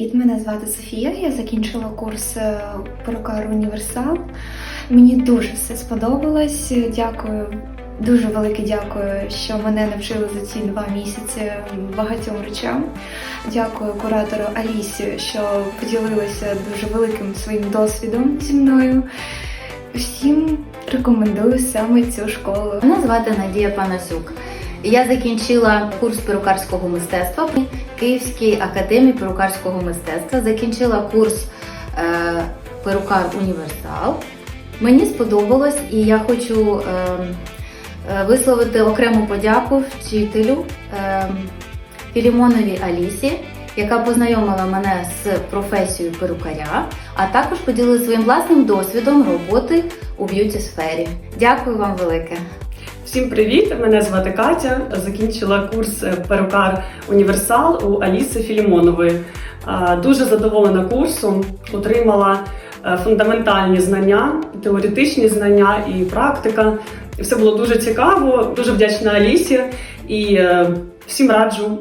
Привіт, мене звати Софія. Я закінчила курс е, перукар Універсал. Мені дуже все сподобалось. Дякую, дуже велике дякую, що мене навчили за ці два місяці багатьом речам. Дякую куратору Алісі, що поділилася дуже великим своїм досвідом зі мною. Всім рекомендую саме цю школу. Мене звати Надія Панасюк. Я закінчила курс перукарського мистецтва в Київській академії перукарського мистецтва. Закінчила курс е, перукар Універсал. Мені сподобалось, і я хочу е, е, висловити окрему подяку вчителю Філімоновій Алісі, яка познайомила мене з професією перукаря, а також поділилася своїм власним досвідом роботи у б'юті сфері. Дякую вам велике. Всім привіт! Мене звати Катя. Закінчила курс е, перукар Універсал у Аліси Філімонової. Дуже задоволена курсом, отримала е, фундаментальні знання, теоретичні знання і практика. Все було дуже цікаво, дуже вдячна Алісі і е, всім раджу